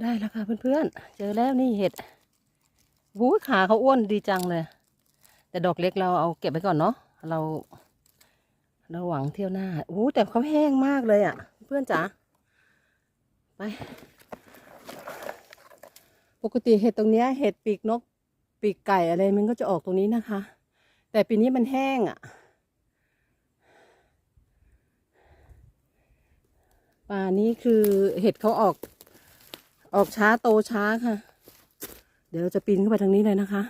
ได้แล้วค่ะเพื่อนๆ เจอแล้วนี่เห็ดวู้ยขาเขาอ้วนดีจังเลย แต่ดอกเล็กเราเอาเก็บไว้ก่อนเนาะ เราเราหวังเที่ยวหน้าโอ้แต่เขาแห้งมากเลยอะ่ะ เพื่อนจ๋า ไป ปกติเห็ดตรงเนี้ย เห็ดปีกนก ปีกไก่อะไรมันก็จะออกตรงนี้นะคะ แต่ปีนี้มันแห้งอะ่ะ ป่านี้คือเห็ดเขาออก ออกช้าโตช้าค่ะ เดี๋ยวเราจะปีนขึ้นไปทางนี้เลยนะคะ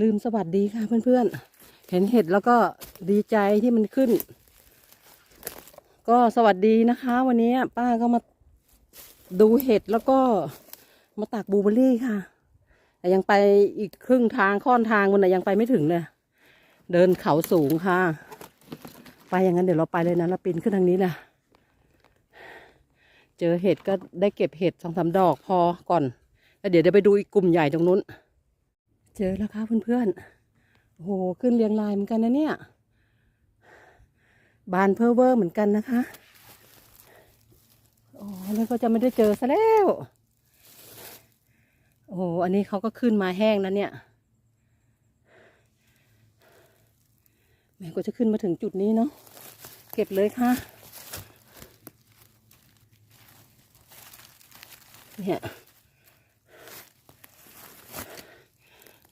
ลืมสวัสดีค่ะเพื่อนๆ เห็นเห็ดแล้วก็ดีใจที่มันขึ้น ก็สวัสดีนะคะ วันนี้ป้าก็มาดูเห็ดแล้วก็มาตักบูเบอร์รี่ค่ะ แต่ยังไปอีกครึ่งทางค่อนทางมันนยังไปไม่ถึงเลย เดินเขาสูงค่ะ ไปอย่างนั้นเดี๋ยวเราไปเลยนะเราปีนขึ้นทางนี้แหละ เจอเห็ดก็ได้เก็บเห็ดสองสามดอกพอก่อน แล้วเดี๋ยวเดี๋ยวไปดูอีกกลุ่มใหญ่ตรงนู้น เจอแล้วค่ะเพื่อนๆโอ้โหขึ้นเรียงรายเหมือนกันนะเนี่ย บานเพอร์เวอร์เหมือนกันนะคะโอ้แล้วก็จะไม่ได้เจอซะแล้ว โอ้อันนี้เขาก็ขึ้นมาแห้งแล้วเนี่ยแม่ก็จะขึ้นมาถึงจุดนี้เนาะเก็บเลยค่ะ เนี่ย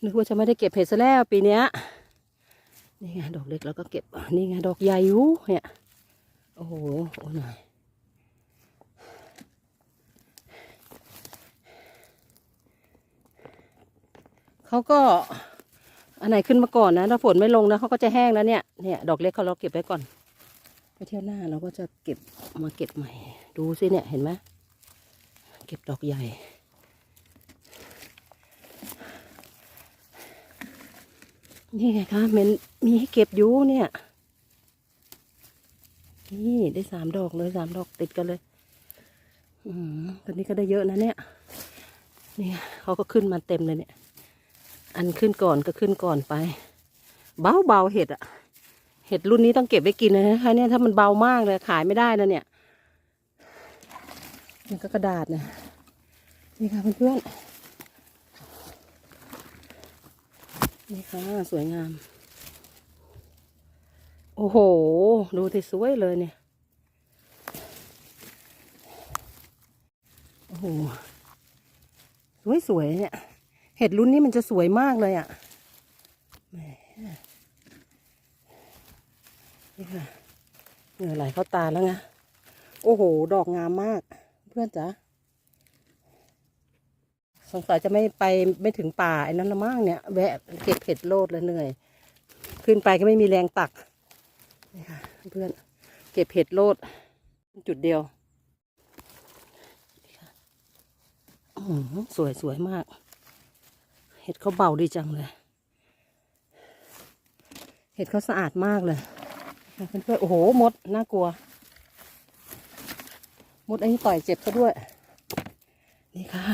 นึกว่าจะไม่ได้เก็บเห็ดซะแล้วปีเนี้ยนี่ไงดอกเล็กแล้วก็เก็บนี่ไงดอกใหญ่อยู่เนี่ยโอ้โหโอ้หน่อยเขาก็อันไหนขึ้นมาก่อนนะถ้าฝนไม่ลงนะเขาก็จะแห้งแล้วเนี่ยเนี่ยดอกเล็กเขาเราเก็บไว้ก่อนไปเที่ยวหน้าเราก็จะเก็บมาเก็บใหม่ ดูสิเนี่ยเห็นไหม ก็บดอกใหญ่ นี่ไงคะมันมีให้เก็บอยู่เนี่ย นี่ได้สามดอกเลยสามดอกติดกันเลย อืมตอนนี้ก็ได้เยอะนะเนี่ย นี่เขาก็ขึ้นมาเต็มเลยเนี่ย อันขึ้นก่อนก็ขึ้นก่อนไป เบาเบาเห็ดอะเห็ดรุ่นนี้ต้องเก็บไว้กินนะคะเนี่ยถ้ามันเบามากเลยขายไม่ได้แล้วเนี่ย นี่ก็กระดาษนะนี่ค่ะเพื่อนๆนี่ค่ะสวยงาม โอ้โห ดูที่สวยเลยเนี่ย โอ้โหสวยสวยๆเนี่ย เห็ดรุ่นนี้มันจะสวยมากเลยอะ่ะนี่ค่ะเหงื่อไหลเข้าตาแล้วไงโอ้โห ดอกงามมาก เพื่อนจ๋าสงสัยจะไม่ไปไม่ถึงป่าไอ้นั้นละมั้งเนี่ยแวะเก็บเห็ดโลดแล้วเหนื่อย ขึ้นไปก็ไม่มีแรงตักนี่ค่ะเพื่อนเก็บเห็ดโลด จุดเดียวสวยสวยมาก เห็ดเขาเบาดีจังเลย เห็ดเขาสะอาดมากเลยเพื่อนๆโอ้โหมดน่ากลัว ดอันนี้ต่อยเจ็บซะด้วย นี่ค่ะ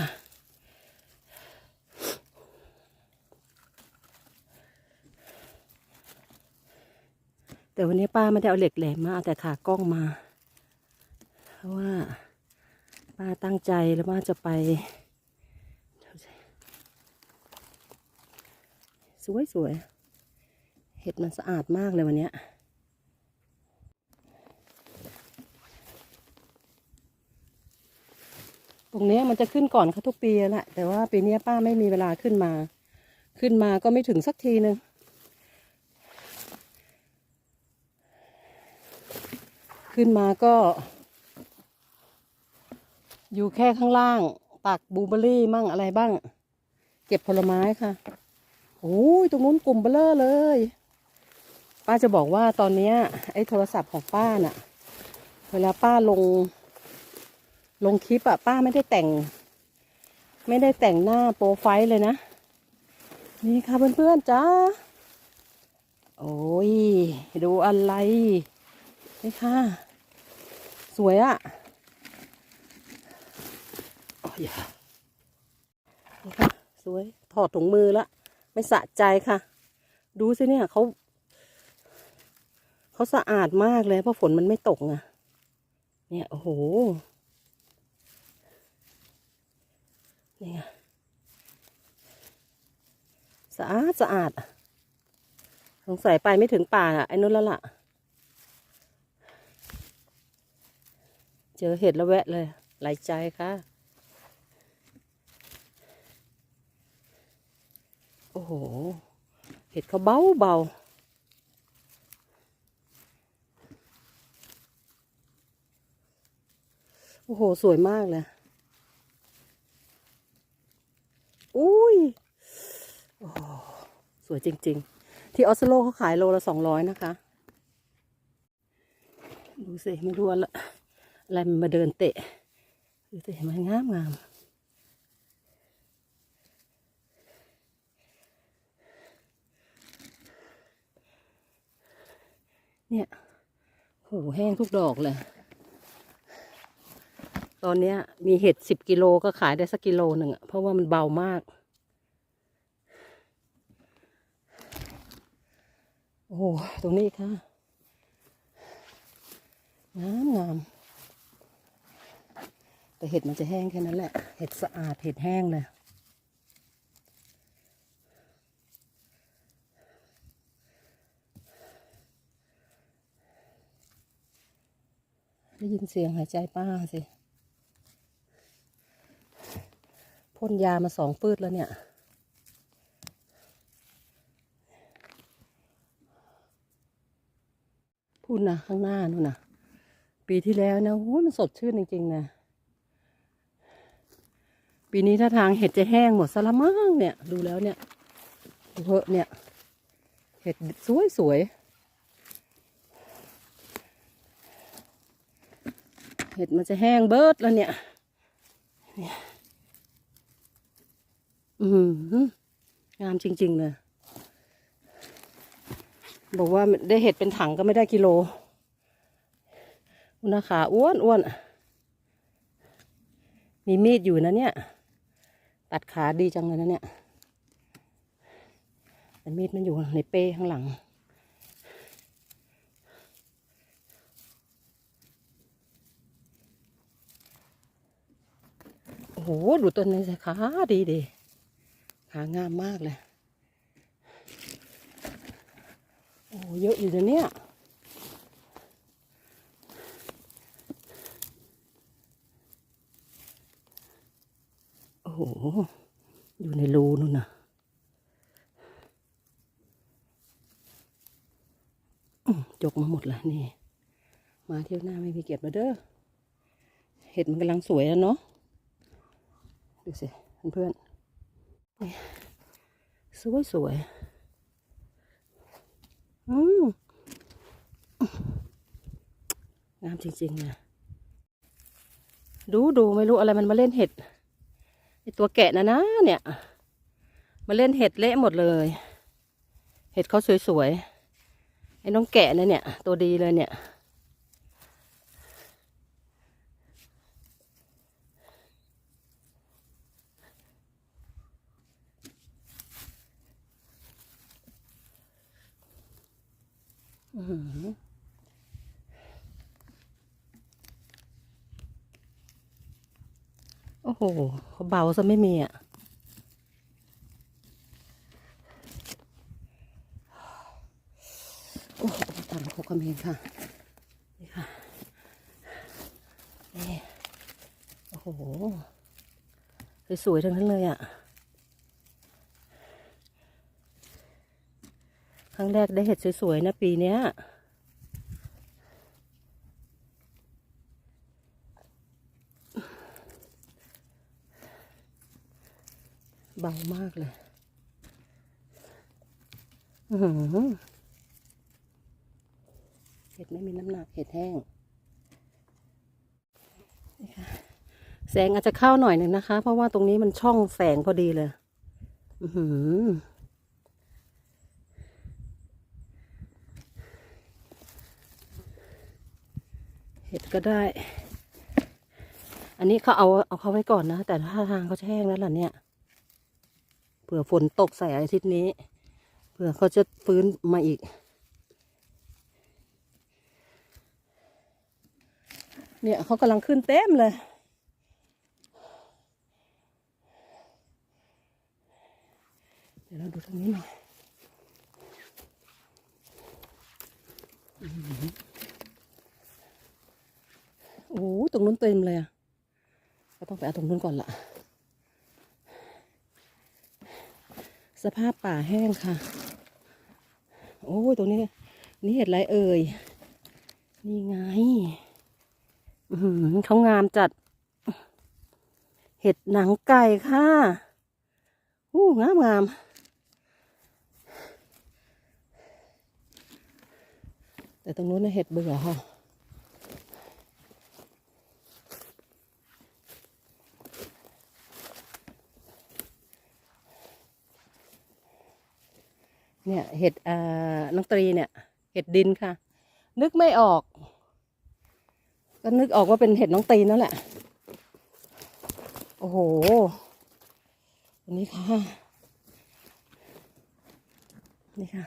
แต่วันนี้ป้าไม่ได้เอาเหล็กแหลมมาเอาแต่ขากล้องมา เพราะว่า ป้าตั้งใจแล้วว่าจะไปสวยๆ เห็ดมันสะอาดมากเลยวันนี้ย ต รงนี้มันจะขึ้นก่อนเขาทุกปีแหละแต่ว่าปีนี้ป้าไม่มีเวลาขึ้นมา ขึ้นมาก็ไม่ถึงสักทีหนึ่งขึ้นมาก็ อยู่แค่ข้างล่างตักบลูเบอรี่มั่งอะไรบ้าง เก็บผลไม้ค่ะโอ้ยตรงนู้นกลุ่มเบลเลอร์เลย ป้าจะบอกว่าตอนนี้ไอ้โทรศัพท์ของป้าน่ะ เวลาป้าลง ลงคลิปอะป้าไม่ได้แต่ง ไม่ได้แต่งหน้าโปรไฟล์เลยนะ นี่ค่ะเพื่อนๆจ้าโอ้ย ดูอะไร นี่ค่ะ สวยอะโอ้ยนี่ค่ะ สวย ถอดถุงมือละ ไม่สะใจค่ะ ดูสิเนี่ยเขาเขาสะอาดมากเลยเพราะฝนมันไม่ตกไงเนี่ย โอ้โห นี่ไงสะอาดสะอาด สงสัยไปไม่ถึงป่าอะ ไอ้นู้นแล้วล่ะ เจอเห็ดแล้วแวะเลยไหลใจค่ะ โอ้โห เห็ดเขาเบาเบาโอ้โห สวยมากเลยโอ้โห สวยจริง ๆ ที่ออสโลเขาขายโลละสองร้อยนะคะ ดูสิไม่รู้อะอะไรมันมาเดินเตะดูสิมันงามงามเนี่ยโหแห้งทุกดอกเลย ตอนเนี้ยมีเห็ดสิบกิโลก็ขายได้สักกิโลหนึ่งอะเพราะว่ามันเบามาก โอ้โห ตรงนี้ค่ะงามงาม แต่เห็ดมันจะแห้งแค่นั้นแหละ เห็ดสะอาด เห็ดแห้งเลย ได้ยินเสียงหายใจป้าสิ พ่นยามาสองปืดแล้วเนี่ย พูดนะข้างหน้านู่นนะปีที่แล้วนะโอ้มันสดชื่นจริงๆนะปีนี้ถ้าทางเห็ดจะแห้งหมดซะละมั้งเนี่ย ดูแล้วเนี่ยดูเถอะเนี่ย เห็ดสวยสวยเห็ดมันจะแห้งเบิดแล้วเนี่ยเนี่ยอือหืองามจริง ๆ เลย บอกว่าได้เห็ดเป็นถังก็ไม่ได้กิโลอุณขาอ้วนอ้วนมีมีดอยู่นะเนี่ย ตัดขาดีจังเลยนะเนี่ยแต่มีดมันอยู่ในเป้ข้างหลัง โอ้โห ดูต้นนี้สิขาดีดีขางามมากเลย โอ้เยอะอยู่นะเนี่ย โอ้โห อยู่ในรูนู่นนะจกมาหมดล้วนี่ มาเที่ยวหน้าไม่มีเกียรติมาเด้อ เห็ดมันกำลังสวยแล้วเนาะ ดูสิเพื่อนๆสวยสวย งามจริงๆเลยดูดูไม่รู้อะไรมันมาเล่นเห็ดไอตัวแกะนะนะเนี่ย มาเล่นเห็ดเละหมดเลย เห็ดเขาสวยๆไอ้น้องแกะนะเนี่ย ตัวดีเลยเนี่ย อื้อหือ โอ้โหเขาเบาซะไม่มีอะ โอ้โหตามโคกเมนค่ะ นี่ค่ะ นี่ โอ้โห สวยๆทั้งนั้นเลยอะ รั้งแรกได้เห็ดสวยๆนะปีเนี้ยเบามากเลยเห็ดไม่มีน้ำหนักเห็ดแห้งแสงอาจจะเข้าหน่อยหนึ่งนะคะ เพราะว่าตรงนี้มันช่องแสงพอดีเลย อือหือ เห็ดก็ได้ อันนี้เขาเอาเอาเขาไว้ก่อนนะ แต่ถ้าทางเขาจะแห้งแล้วล่ะเนี่ยเผื่อฝนตกใส่อาทิตย์นี้เผื่อเขาจะฟื้นมาอีก เนี่ยเขากำลังขึ้นเต็มเลยเดี๋ยวเราดูทางนี้หน่อยอื้อหือโอ้โห ตรงนู้นเต็มเลยอะก็ต้องไปเอาตรงนู้นก่อนละสภาพป่าแห้งค่ะ โอ้ยตรงนี้นี่เห็ดไรเอ่ย นี่ไงเขางามจัด เห็ดหนังไก่ค่ะอู้งามงามแต่ตรงนู้นนะเห็ดเบื่อค่ะ เนี่ยเห็ดอ่าน้องตรีเนี่ยเห็ดดินค่ะ นึกไม่ออก ก็นึกออกว่าเป็นเห็ดน้องตีนั่นแหละ โอ้โหอันนี้ค่ะนี่ค่ะ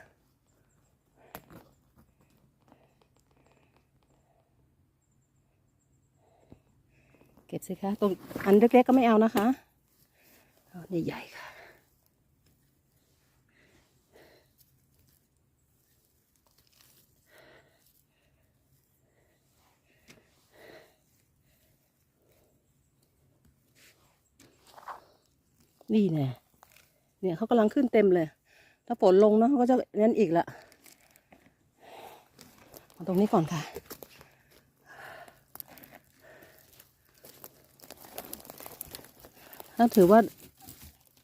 เก็บสิคะตรงอันเล็กๆก็ไม่เอานะคะอานี่ใหญ่ค่ะ นี่แน่เนี่ยเขากำลังขึ้นเต็มเลย ถ้าฝนลงเนอะก็จะนั่นอีกละเอาตรงนี้ก่อนค่ะ ถ้าถือว่า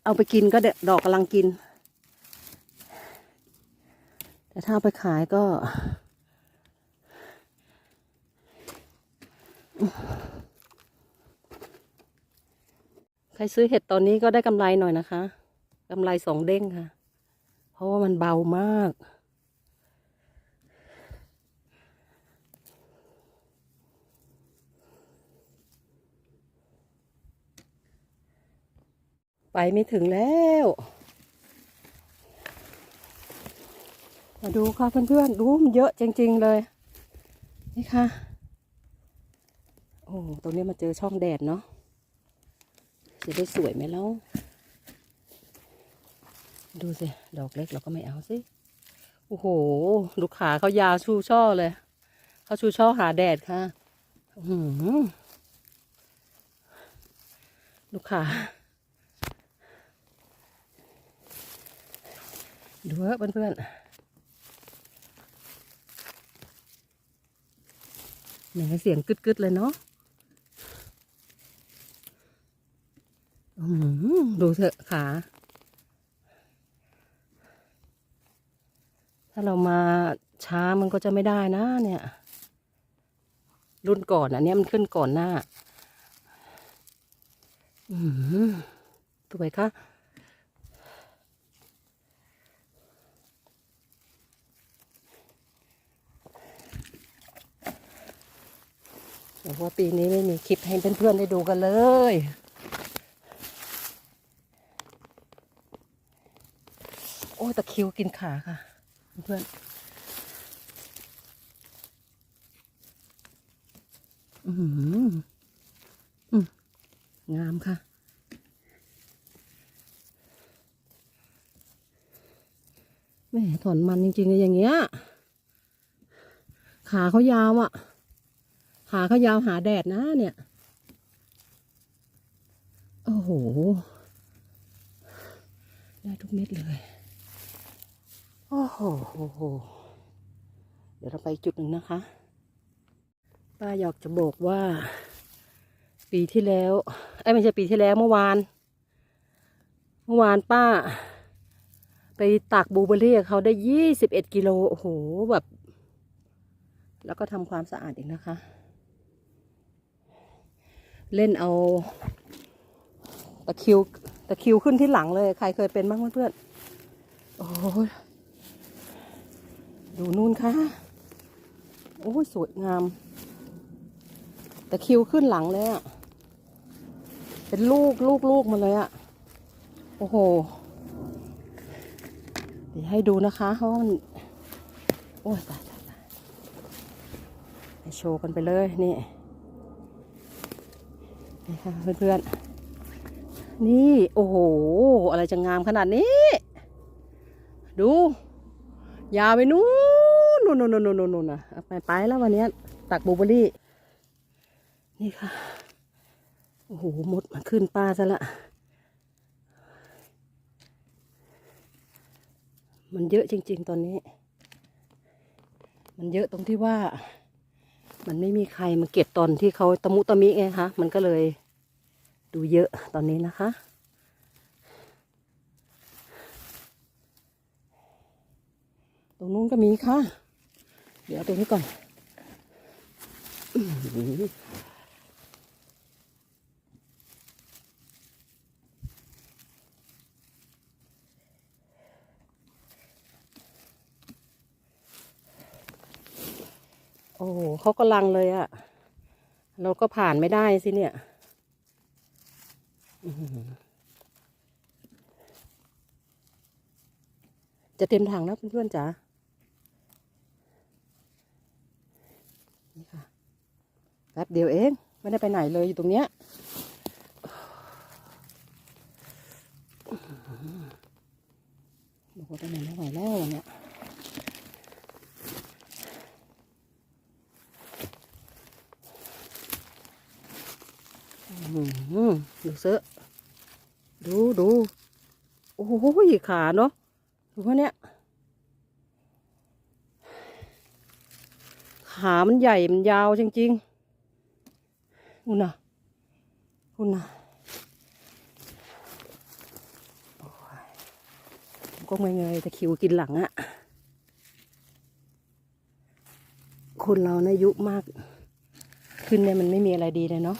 เอาไปกินก็ดดอกกำลังกิน แต่ถ้าเอาไปขายก็ ครซื้อเห็ดตอนนี้ก็ได้กำไรหน่อยนะคะกำไรสองเด้งค่ะ เพราะว่ามันเบามาก ไปไม่ถึงแล้ว มาดูค่ะเพื่อนๆ ดูมันเยอะจริง ๆ เลย นี่ค่ะ โอ้ ตรงนี้มาเจอช่องแดดเนาะ จะได้สวยไหมเล่าดูสิ ดอกเล็กเราก็ไม่เอาสิ โอ้โหดูกขาเขายาวชูช่อเลย เขาชูช่อหาแดดค่ะอือหือดูขาดูเถอะเพื่อนๆแหมเสียงกึดๆเลยเนาะ อืม ดูเถอะขา ถ้าเรามาช้ามันก็จะไม่ได้นะเนี่ย รุ่นก่อนอันนี้มันขึ้นก่อนหน้าอืมสวยค่ะแต่ว่าปีนี้ไม่มีคลิปให้เพื่อนๆได้ดูกันเลย โอ้ตะคิวกินขาค่ะ เพื่อนอือหืออืมงามค่ะแหม่ถอนมันจริงๆเลยอย่างเงี้ย ขาเขายาวอะ่ะ ขาเขายาวหาแดดนะเนี่ย โอ้โห ได้ทุกเม็ดเลย โอ้โหโอ้โห เดี๋ยวเราไปจุดหนึ่งนะคะ ป้าอยากจะบอกว่า ปีที่แล้วไอ้ไม่ใช่ปีที่แล้วเมื่อวาน เมื่อวานป้า ไปตักบูเบอร์รี่กับเขาได้ยี่สิบเอ็ดกิโลโอ้โหแบบ แล้วก็ทำความสะอาดอีกนะคะ เล่นเอาตะคิวตะคิวขึ้นที่หลังเลย ใครเคยเป็นบ้างเพื่อนๆโอ้ ดูนู่นค่ะ โอ้ยสวยงาม แต่คิวขึ้นหลังเลยอะเป็นลูกลูกลูกมาเลยอะโอ้โห เดี๋ยวให้ดูนะคะเพราะว่ามันโอ้ยตายตายตายให้โชว์กันไปเลยนี่นี่ค่ะเพื่อนๆ นี่ โอ้โห อะไรจะงามขนาดนี้ ดู ยาวไปนู้ นู่นนู่นนู่นนู่นนู่นนะไปไปแล้ววันนี้ตักบลูเบอร์รี่ นี่ค่ะ โอ้โหมดมาขึ้นป้าซะละ มันเยอะจริง ๆ ตอนนี้ มันเยอะตรงที่ว่า มันไม่มีใครมาเก็บตอนที่เขาตะมุตะมิไงคะ มันก็เลยดูเยอะตอนนี้นะคะตรงนู้นก็มีค่ะ เดี๋ยวตรงนี้ก่อนโอ้โหเขากำลังเลยอะเราก็ผ่านไม่ได้สิเนี่ยจะเต็มถังแล้วเพื่อนๆจ๋า นี่ค่ะแป๊บเดียวเอง ไม่ได้ไปไหนเลยอยู่ตรงเนี้ยบอกว่าไปไหนไม่ไหวแล้ววันเนี้ยอื้อหือดูเซอะดูดูโอ้โหขาเนาะดูว่าเนี้ยขามันใหญ่มันยาวจริง ๆ อุ่นนะอุ่นนะก็ไม่เงยแต่คิวกินหลังอะคนเรานะอายุมาก ขึ้นเนี่ยมันไม่มีอะไรดีเลยเนาะ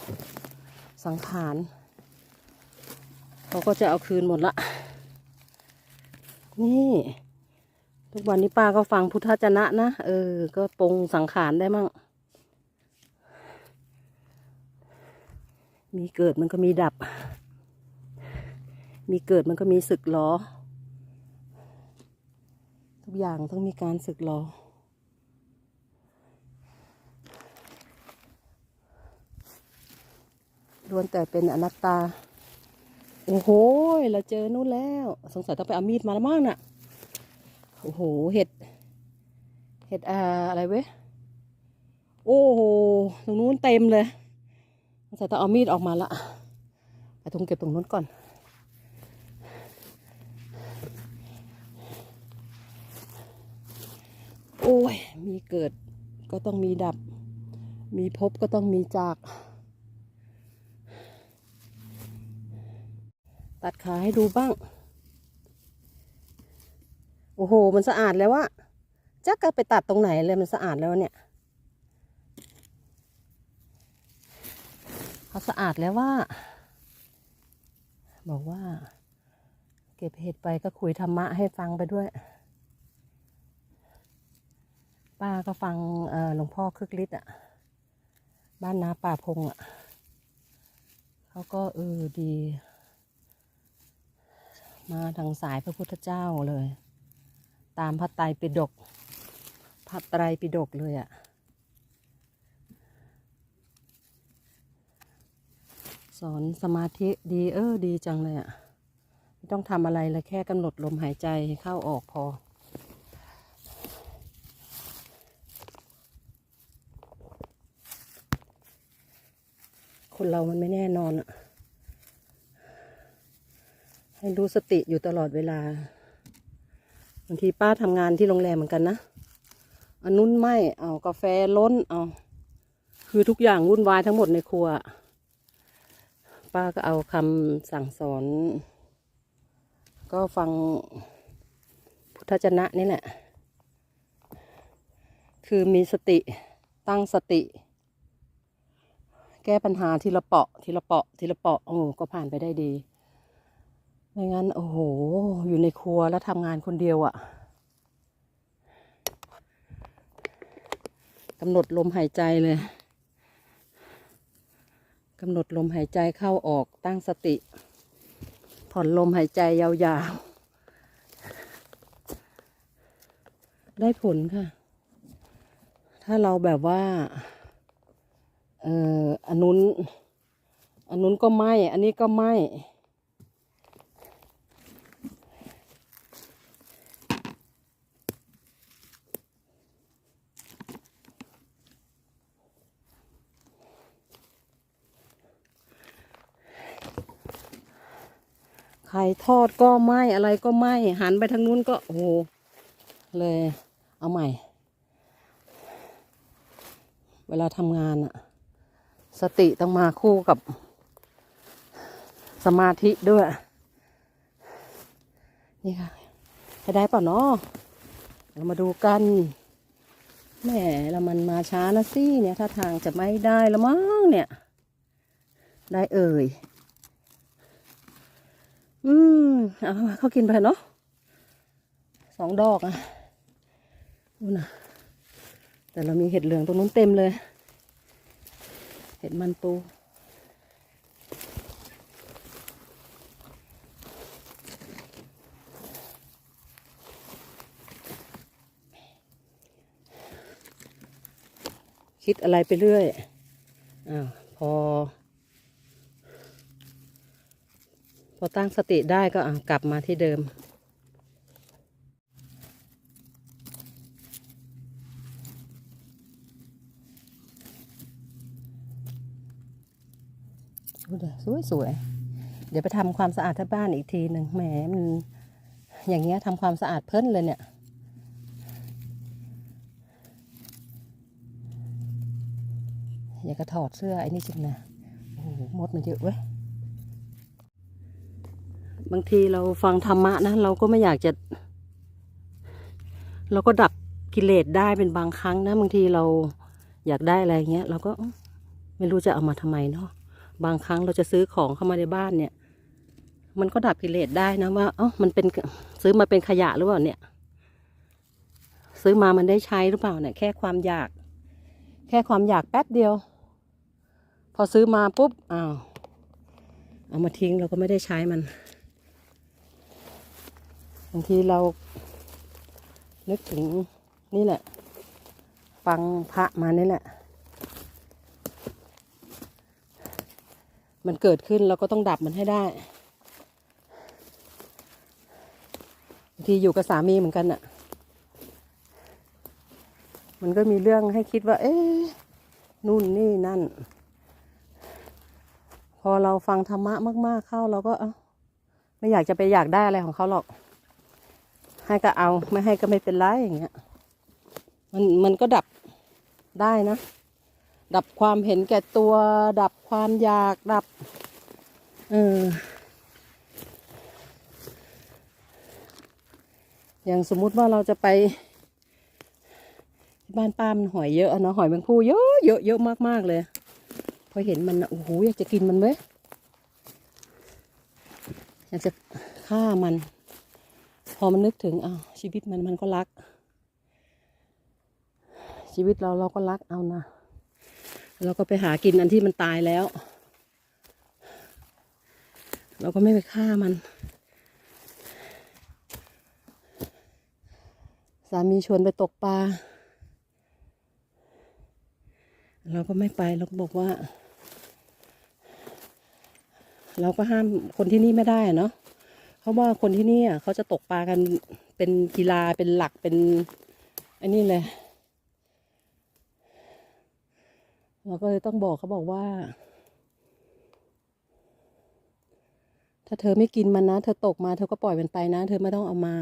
สังขารเขาก็จะเอาคืนหมดละ นี่ ทุกวันนี้ป้าก็ฟังพุทธจนะนะ เออ ก็ปรงสังขารได้มั่ง มีเกิดมันก็มีดับ มีเกิดมันก็มีศึกหรอทุกอย่างต้องมีการศึกหรอล้วนแต่เป็นอนัตตา โอ้โห เราเจอนู่นแล้ว สงสัยต้องไปเอามีดมาแล้วมั้งน่ะ โอ้โห เห็ด เห็ดอาอะไรเว้ย โอ้โห ตรงนู้นเต็มเลย สงสัยต้องเอามีดออกมาละไปตรงเก็บตรงนู้นก่อน โอ้ย มีเกิดก็ต้องมีดับ มีพบก็ต้องมีจาก ตัดขาให้ดูบ้าง โอ้โห มันสะอาดแล้ววะจักก็ไปตัดตรงไหนเลยมันสะอาดแล้วเนี่ย เขาสะอาดแล้วว่า บอกว่า เก็บเห็ดไปก็คุยธรรมะให้ฟังไปด้วย ป้าก็ฟังหลวงพ่อคึกฤทธิ์อะ บ้านนาป่าพงอะ เขาก็เออดี มาทางสายพระพุทธเจ้าเลย ตามพระไตรปิฎกพระไตรปิฎกเลยอะ สอนสมาธิดีเออดีจังเลยอะ่ะ ไม่ต้องทำอะไรเลยแค่กำหนดลมหายใจเข้าออกพอ คนเรามันไม่แน่นอนอะให้รู้สติอยู่ตลอดเวลาบางทีป้าทำงานที่โรงแรมเหมือนกันนะอันนู้นไม่ เอากาแฟล้น เอา คือทุกอย่างวุ่นวายทั้งหมดในครัว ป้าก็เอาคำสั่งสอน ก็ฟังพุทธจนะนี่แหละ คือมีสติตั้งสติ แก้ปัญหาทีละเปาะ ทีละเปาะ ทีละเปาะโอ้ก็ผ่านไปได้ดีไม่งั้น โอ้โห อยู่ในครัวแล้วทำงานคนเดียวอะ่ะกำหนดลมหายใจเลย กำหนดลมหายใจเข้าออกตั้งสติ ผ่อนลมหายใจยาวๆ ได้ผลค่ะ ถ้าเราแบบว่า เอออันนุ้นอันนู้นก็ไหมอันนี้ก็ไหม ไข่ทอดก็ไหมอะไรก็ไหมหันไปทางนู้นก็โอ้โหเลย เอาใหม่ เวลาทำงานอะสติต้องมาคู่กับ สมาธิด้วย นี่ค่ะจะได้เปล่าเนาะเรามาดูกันแหมแล้วมันมาช้านะสิเนี่ย ถ้าทางจะไม่ได้ล้วมั้งเนี่ย ได้เอ่ย อืมเอาเขากินไปเนาะสองดอกอะดูนะแต่เรามีเห็ดเหลืองตรงนู้นเต็มเลย เห็ดมันปูคิดอะไรไปเรื่อย อ้าว พอ พอตั้งสติได้ก็กลับมาที่เดิมดูดิสวยสวยๆเดี๋ยวไปทำความสะอาดที่บ้านอีกทีหนึ่งแหมมันอย่างเงี้ยทำความสะอาดเพิ่นเลยเนี่ยอยากจะถอดเสื้อไอ้นี่จริงนะโอ้โหมดมันเยอะเว้ย บางทีเราฟังธรรมะนะเราก็ไม่อยากจะ เราก็ดับกิเลสได้เป็นบางครั้งนะบางทีเราอยากได้อะไรเงี้ย เราก็ไม่รู้จะเอามาทำไมเนาะบางครั้งเราจะซื้อของเข้ามาในบ้านเนี่ย มันก็ดับกิเลสได้นะว่าเอ้ามันเป็นซื้อมาเป็นขยะหรือเปล่าเนี่ย ซื้อมามันได้ใช้หรือเปล่าเนี่ยแค่ความอยาก แค่ความอยากแป๊บเดียว พอซื้อมาปุ๊บอ้าวเอามาทิ้งเราก็ไม่ได้ใช้มัน บางทีเรานึกถึงนี่แหละ ฟังพระมานี่แหละ มันเกิดขึ้นเราก็ต้องดับมันให้ได้บางทีอยู่กับสามีเหมือนกันอะ่ะมันก็มีเรื่องให้คิดว่า เอ๊ะนู่นนี่นั่น พอเราฟังธรรมะมาก ๆ เข้าเราก็ไม่อยากจะไปอยากได้อะไรของเขาหรอก ให้ก็เอาไม่ให้ก็ไม่เป็นไรอย่างเงี้ยมันมันก็ดับได้นะ ดับความเห็นแก่ตัว ดับความอยากดับเอออย่างสมมุติว่าเราจะไปที่บ้านป้ามันหอยเยอะเนาะหอยแมงผู้เยอะเยอะเยอะมากๆเลย พอเห็นมันนะโอ้โหอยากจะกินมันเว้ยอยากจะฆ่ามัน พอมันนึกถึงอ้าวชีวิตมันมันก็รัก ชีวิตเราเราก็รักเอานะเราก็ไปหากินอันที่มันตายแล้ว เราก็ไม่ไปฆ่ามัน สามีชวนไปตกปลาเราก็ไม่ไปเราก็บอกว่า เราก็ห้ามคนที่นี่ไม่ได้เนาะ เพราะว่าคนที่นี่เขาจะตกปลากันเป็นกีฬาเป็นหลักเป็นอันนี้เลยเราก็เลยต้องบอกเขาบอกว่า ถ้าเธอไม่กินมันนะเธอตกมาเธอก็ปล่อยมันไปนะ เธอไม่ต้องเอามา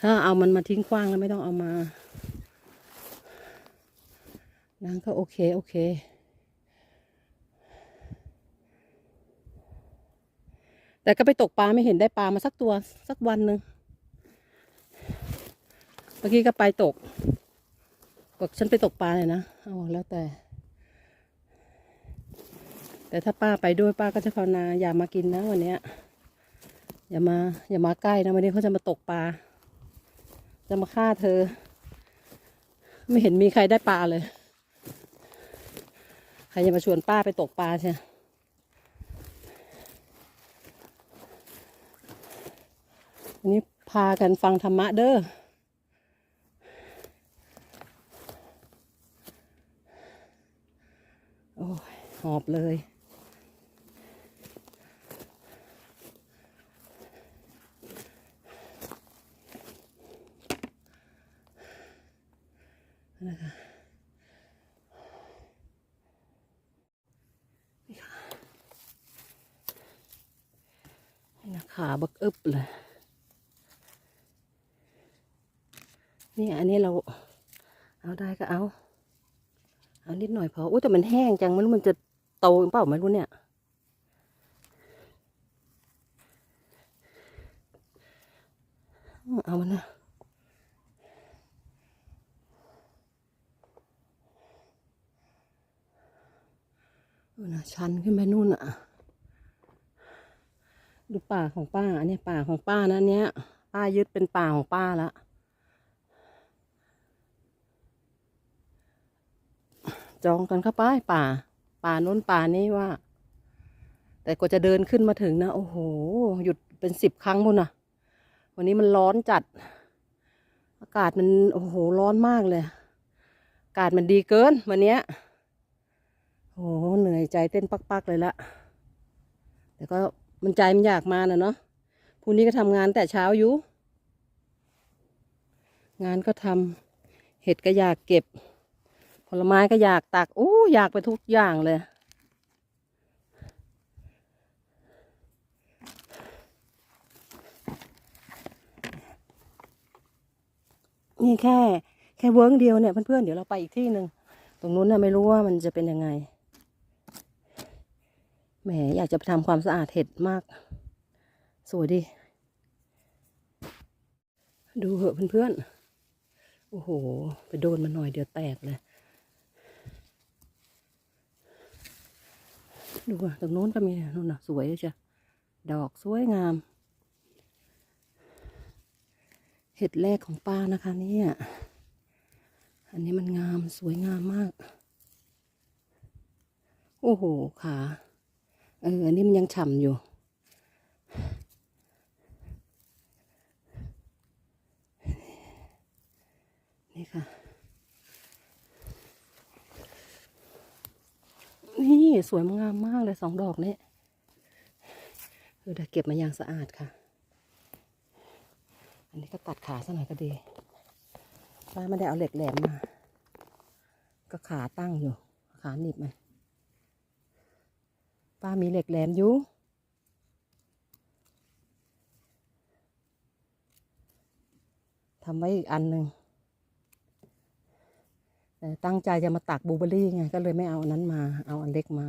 ถ้าเอามันมาทิ้งขว้างแล้วไม่ต้องเอามานางก็โอเค โอเค แต่ก็ไปตกปลาไม่เห็นได้ปลามาสักตัวสักวันหนึ่งเมื่อกี้ก็ไปตกบอกฉันไปตกปลาเลยนะเอาแล้วแต่ แต่ถ้าป้าไปด้วยป้าก็จะภาวนาอย่ามากินนะวันเนี้ย อย่ามา อย่ามาใกล้นะวันนี้เขาจะมาตกปลาจะมาฆ่าเธอ ไม่เห็นมีใครได้ปลาเลย ใครจะมาชวนป้าไปตกปลาใช่ วันนี้พากันฟังธรรมะเด้อโอ้ยหอบเลย นะคะนี่ค่บักอึบเลย นี่อันนี้เราเอาได้ก็เอา เอานิดหน่อยพออุ้ยแต่มันแห้งจังม่รู้มันจะโตหรือเปล่าไม่รู้เนี่ย เอามันนะนะชันขึ้นไปนู่นอะ ดูป่าของป้า อันนี้ป่าของป้านะอันเนี้ย ป้ายึดเป็นป่าของป้าละ จองกันเข้าไปป่า ป่าโน้นป่านี้ว่า แต่กว่าจะเดินขึ้นมาถึงนะ โอ้โห หยุดเป็นสิบครั้งพุ่นนะวันนี้มันร้อนจัด อากาศมันโอ้โหร้อนมากเลย อากาศมันดีเกินวันเนี้ยโอ้โหเหนื่อยใจเต้นปักๆเลยละแต่ก็มันใจมันอยากมาน่ะเนาะพรุ่งนี้ก็ทำงานแต่เช้าอยู่ งานก็ทำเห็ดก็อยากเก็บ ผลไม้ก็อยากตักอู้อยากไปทุกอย่างเลย นี่แค่ แค่เวิร์กเดียวเนี่ยเพื่อนๆเดี๋ยวเราไปอีกที่หนึ่งตรงนู้นน่ะไม่รู้ว่ามันจะเป็นยังไงแหมอยากจะไปทำความสะอาดเห็ดมาก สวยดิดูเหอะเพื่อนๆโอ้โห ไปโดนมันหน่อยเดี๋ยวแตกเลย ดูอะตรงโน้นก็มีนู่นน่ะ สวยเลยจ้ะดอกสวยงาม เห็ดแรกของป้านะคะเนี่ยอันนี้มันงามสวยงามมาก โอ้โหขาเอออันนี้มันยังฉ่ำอยู่ นี่ค่ะ นี่ สวยงามมากเลยสองดอกนี้เออเดี๋ยวเก็บมาอย่างสะอาดค่ะ อันนี้ก็ตัดขาซะหน่อยก็ดีป้าไม่ได้เอาเหล็กแหลมมา ก็ขาตั้งอยู่ ขาหนีบมัน ป้ามีเหล็กแหลมอยู่ทำไว้อีกอันหนึ่ง แต่ตั้งใจจะมาตักบลูเบอร์รี่ไงก็เลยไม่เอาอันนั้นมา เอาอันเล็กมา